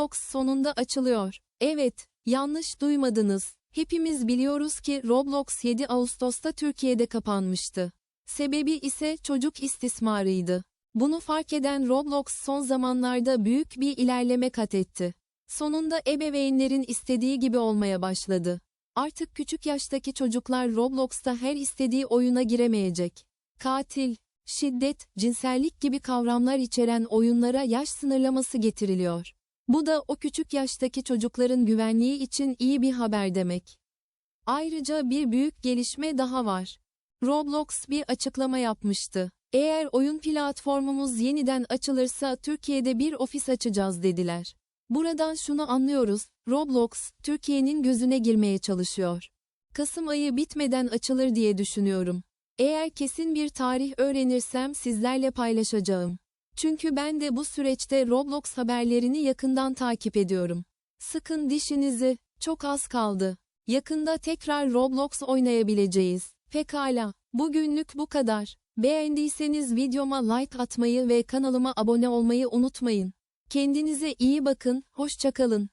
Roblox sonunda açılıyor. Evet, yanlış duymadınız. Hepimiz biliyoruz ki Roblox 7 Ağustos'ta Türkiye'de kapanmıştı. Sebebi ise çocuk istismarıydı. Bunu fark eden Roblox son zamanlarda büyük bir ilerleme kat etti. Sonunda ebeveynlerin istediği gibi olmaya başladı. Artık küçük yaştaki çocuklar Roblox'ta her istediği oyuna giremeyecek. Katil, şiddet, cinsellik gibi kavramlar içeren oyunlara yaş sınırlaması getiriliyor. Bu da o küçük yaştaki çocukların güvenliği için iyi bir haber demek. Ayrıca bir büyük gelişme daha var. Roblox bir açıklama yapmıştı. Eğer oyun platformumuz yeniden açılırsa Türkiye'de bir ofis açacağız dediler. Buradan şunu anlıyoruz, Roblox, Türkiye'nin gözüne girmeye çalışıyor. Kasım ayı bitmeden açılır diye düşünüyorum. Eğer kesin bir tarih öğrenirsem sizlerle paylaşacağım. Çünkü ben de bu süreçte Roblox haberlerini yakından takip ediyorum. Sıkın dişinizi, çok az kaldı. Yakında tekrar Roblox oynayabileceğiz. Pekala, bugünlük bu kadar. Beğendiyseniz videoma like atmayı ve kanalıma abone olmayı unutmayın. Kendinize iyi bakın, hoşçakalın.